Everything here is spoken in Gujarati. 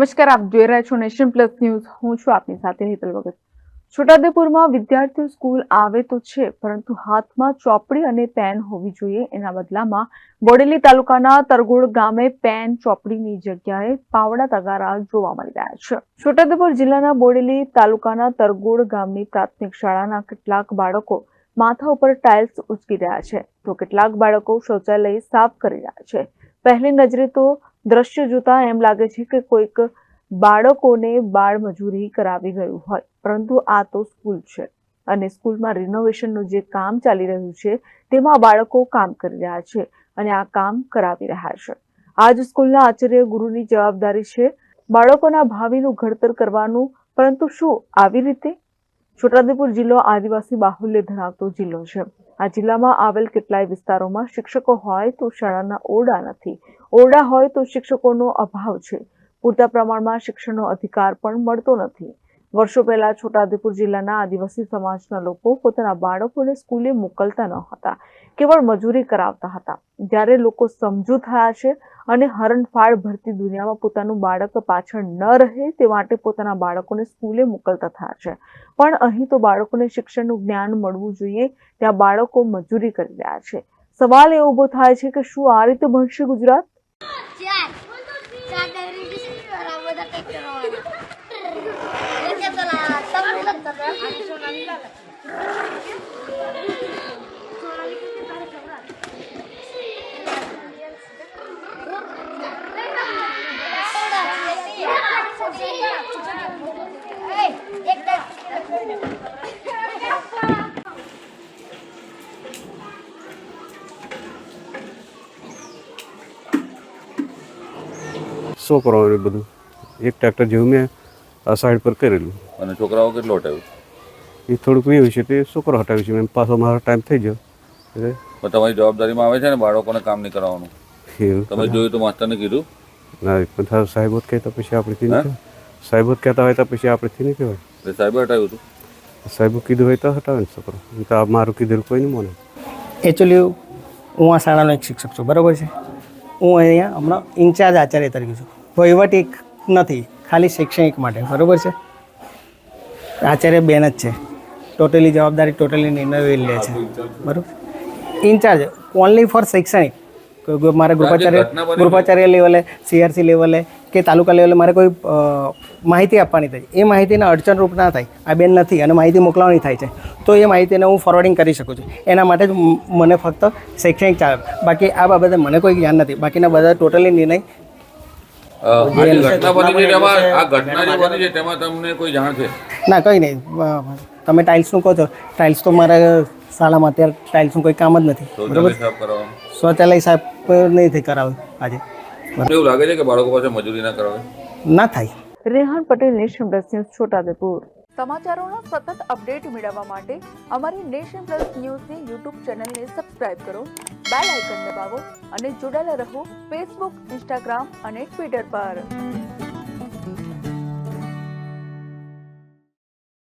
નમસ્કાર, આપ જોઈ રહ્યા છો નેશન પ્લસ ન્યૂઝ. હું છું આપની સાથે હેતલ વગત છોટાઉદેપુરમાં વિદ્યાર્થીઓ સ્કૂલ આવે તો છે, પરંતુ હાથમાં ચોપડી અને પેન હોવી જોઈએ. એના બદલામાં બોડેલી તાલુકાના તરગોડ ગામે પેન ચોપડીની જગ્યાએ પાવડા તગારા જોવા મળી રહ્યા છે. છોટાઉદેપુર જિલ્લાના બોડેલી તાલુકાના તરગોડ ગામની પ્રાથમિક શાળાના કેટલાક બાળકો માથા ઉપર ટાઇલ્સ ઉચકી રહ્યા છે. તો કેટલાક બાળકો શૌચાલય સાફ કરી રહ્યા છે. પહેલી નજરે તો દ્રશ્ય જોતા એમ લાગે છે કે કોઈક બાળકોને બાળ મજૂરી કરાવી ગયું હોય. પરંતુ આ તો સ્કૂલ છે અને સ્કૂલમાં રિનોવેશનનું જે કામ ચાલી રહ્યું છે, તેમાં બાળકો કામ કરી રહ્યા છે અને આ કામ કરાવી રહ્યા છે. આજ સ્કૂલના આચાર્ય ગુરુની જવાબદારી છે બાળકોના ભાવિનું ઘડતર કરવાનું, પરંતુ શું આવી રીતે? છોટાઉદેપુર જિલ્લો આદિવાસી બાહુલ્ય ધરાવતો જિલ્લો છે. આ જિલ્લામાં આવેલ કેટલાય વિસ્તારોમાં શિક્ષકો હોય તો શાળાના ઓરડા નથી. ઓરડા હોય તો શિક્ષકોનો અભાવ છે. પૂરતા પ્રમાણમાં શિક્ષણનો અધિકાર પણ મળતો નથી. વર્ષો પહેલા છોટાઉદેપુર જિલ્લાના આદિવાસી સમાજના લોકો પોતાના બાળકોને સ્કૂલે મોકલતા ન હતા. કેવળ મજૂરી કરાવતા હતા જ્યારે લોકો સમજુ થયા છે અને હરણફાળ ભરતી દુનિયામાં પોતાનું બાળક પાછળ ન રહે તે માટે પોતાના બાળકોને સ્કૂલે મોકલતા થયા છે પણ અહીં તો બાળકોને શિક્ષણનું જ્ઞાન મળવું જોઈએ ત્યાં બાળકો મજૂરી કરી રહ્યા છે સવાલ એ ઊભો થાય છે કે શું આ રીતે ભણશે ગુજરાત ચાર ચાર ડાયરી ડિસ્ટ્રિક્ટ વાળા બધા ટ્રેક્ટર વાળા એ કે પેલા તમે લગતા હતા શું કરવાનું બધું. એક ટ્રેક્ટર જેવું મેં આ સાઈડ પર કરેલું. અને છોકરાઓ કેટલો હટાવ્યું? એ થોડુંક એવું છે તે છોકરો હટાવ્યું છે મેં પાછો મારો ટાઈમ થઈ ગયો. એટલે તમારી જવાબદારીમાં આવે છે ને બાળકોને કામ નહીં કરાવવાનું? તમે જોયું તો માસ્ટરને કીધું? ના પણ સાહેબ સાહેબો જ કહેતા પછી હે? જ કહેતા હોય તો પછી આપણેથી નહીં કહેવાય. એટલે સાહેબે હટાવ્યું હતું. સાહેબ કીધું હોય તો હટાવે ને છોકરો. તો મારું કીધેલું કોઈ નહીં મને. એકચ્યુઅલી હું આ શાળાનો એક શિક્ષક છું બરાબર છે? હું અહીંયા હમણાં ઇન્ચાર્જ આચાર્ય તરીકે છું. વહીવટી નથી ખાલી શૈક્ષણિક માટે બરાબર છે? આચાર્ય બેન જ છે. ટોટલી જવાબદારી ટોટલી નિર્ણયો એ લે છે. બરાબર? ઇન્ચાર્જ ઓનલી ફોર શૈક્ષણિક. મારે ગૃપાચાર્ય ગૃપાચાર્ય લેવલે સીઆરસી લેવલે કે તાલુકા લેવલે મારે કોઈ માહિતી આપવાની થાય. એ માહિતીને અડચણરૂપ ના થાય. આ બેન નથી અને માહિતી મોકલવાની થાય છે. તો એ માહિતીને હું ફોરવર્ડિંગ કરી શકું છું. એના માટે જ મને ફક્ત શૈક્ષણિક ચાલે બાકી આ બાબતે મને કોઈ જ્ઞાન નથી. બાકીના બધા ટોટલી નિર્ણય ના કંઈ નહીં. તમે ટાઇલ્સનું કહો છો. ટાઇલ્સ તો મારા શાળામાં અત્યારે ટાઇલ્સનું કોઈ કામ જ નથી. બરોબર? શૌચાલય સાહેબ નથી કરાવ્યું આજે. એવું લાગે છે કે બાળકો પાસે મજૂરી ના કરાવે? ના થાય. Rehan Patel nation plus news Chhota Udepur. સમાચારોના સતત અપડેટ મેળવવા માટે અમારી નેશન પ્લસ ન્યૂઝની યુટ્યુબ ચેનલને સબસ્ક્રાઇબ કરો બેલ આઇકન દબાવો અને જોડાયેલા રહો ફેસબુક ઇન્સ્ટાગ્રામ અને ટ્વિટર પર.